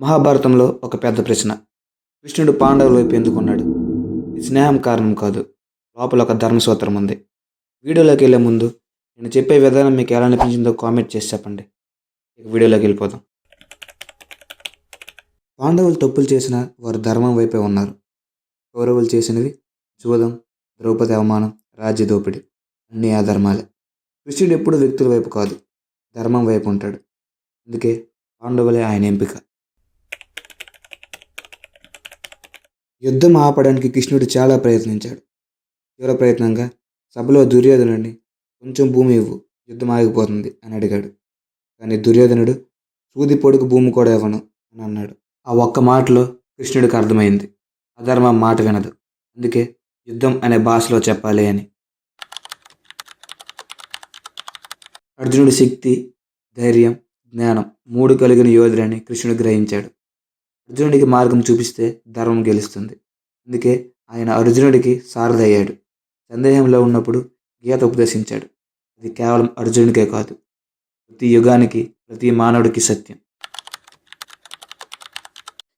మహాభారతంలో ఒక పెద్ద ప్రశ్న. కృష్ణుడు పాండవుల వైపు ఎందుకున్నాడు ఇది స్నేహం కారణం కాదు. లోపల ఒక ధర్మసూత్రం ఉంది. వీడియోలోకి వెళ్ళే ముందు నేను చెప్పే విధానం మీకు ఎలా అనిపించిందో కామెంట్ చేసి చెప్పండి. ఇక వీడియోలోకి వెళ్ళిపోదాం. పాండవులు తప్పులు చేసిన వారు ధర్మం వైపే ఉన్నారు. కౌరవులు చేసినవి జూదం ద్రౌపది అవమానం రాజ్య దోపిడీ అన్ని అధర్మాలే. కృష్ణుడు ఎప్పుడు వ్యక్తుల వైపు కాదు ధర్మం వైపు ఉంటాడు. అందుకే పాండవులే ఆయన ఎంపిక. యుద్ధం ఆపడానికి కృష్ణుడు చాలా ప్రయత్నించాడు. తీవ్ర ప్రయత్నంగా సభలో దుర్యోధనుడిని కొంచెం భూమి ఇవ్వు యుద్ధం ఆగిపోతుంది అని అడిగాడు. కానీ దుర్యోధనుడు సూది పొడుగు భూమి కూడా ఇవ్వను అని అన్నాడు. ఆ ఒక్క మాటలో కృష్ణుడికి అర్థమైంది. అధర్మం మాట వినదు. అందుకే యుద్ధం అనే భాషలో చెప్పాలి అని. అర్జునుడి శక్తి ధైర్యం జ్ఞానం మూడు కలిగిన యోధుడని కృష్ణుడు గ్రహించాడు. అర్జునుడికి మార్గం చూపిస్తే ధర్మం గెలుస్తుంది. అందుకే ఆయన అర్జునుడికి సారథయ్యాడు. సందేహంలో ఉన్నప్పుడు గీత ఉపదేశించాడు. అది కేవలం అర్జునుడికే కాదు ప్రతి యుగానికి ప్రతి మానవుడికి సత్యం.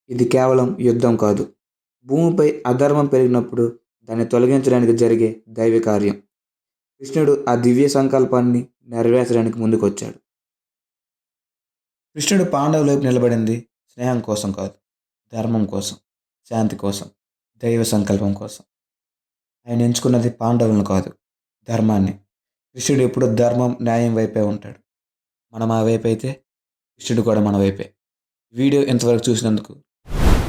ఇది కేవలం యుద్ధం కాదు. భూమిపై అధర్మం పెరిగినప్పుడు దాన్ని తొలగించడానికి జరిగే దైవ కార్యం. కృష్ణుడు ఆ దివ్య సంకల్పాన్ని నెరవేర్చడానికి ముందుకొచ్చాడు. కృష్ణుడు పాండవుల నిలబడింది స్నేహం కోసం కాదు. ధర్మం కోసం శాంతి కోసం దైవ సంకల్పం కోసం. ఆయన ఎంచుకున్నది పాండవులను కాదు ధర్మాన్ని. కృష్ణుడు ఎప్పుడు ధర్మం న్యాయం వైపే ఉంటాడు. మనం ఆ వైపు అయితే కృష్ణుడు కూడా మన వైపే. వీడియో ఇంతవరకు చూసినందుకు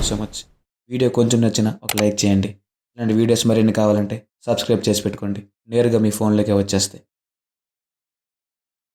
సో మచ్ వీడియో కొంచెం నచ్చిన ఒక లైక్ చేయండి. ఇలాంటి వీడియోస్ మరిన్ని కావాలంటే సబ్స్క్రైబ్ చేసి పెట్టుకోండి. నేరుగా మీ ఫోన్లోకే వచ్చేస్తాయి.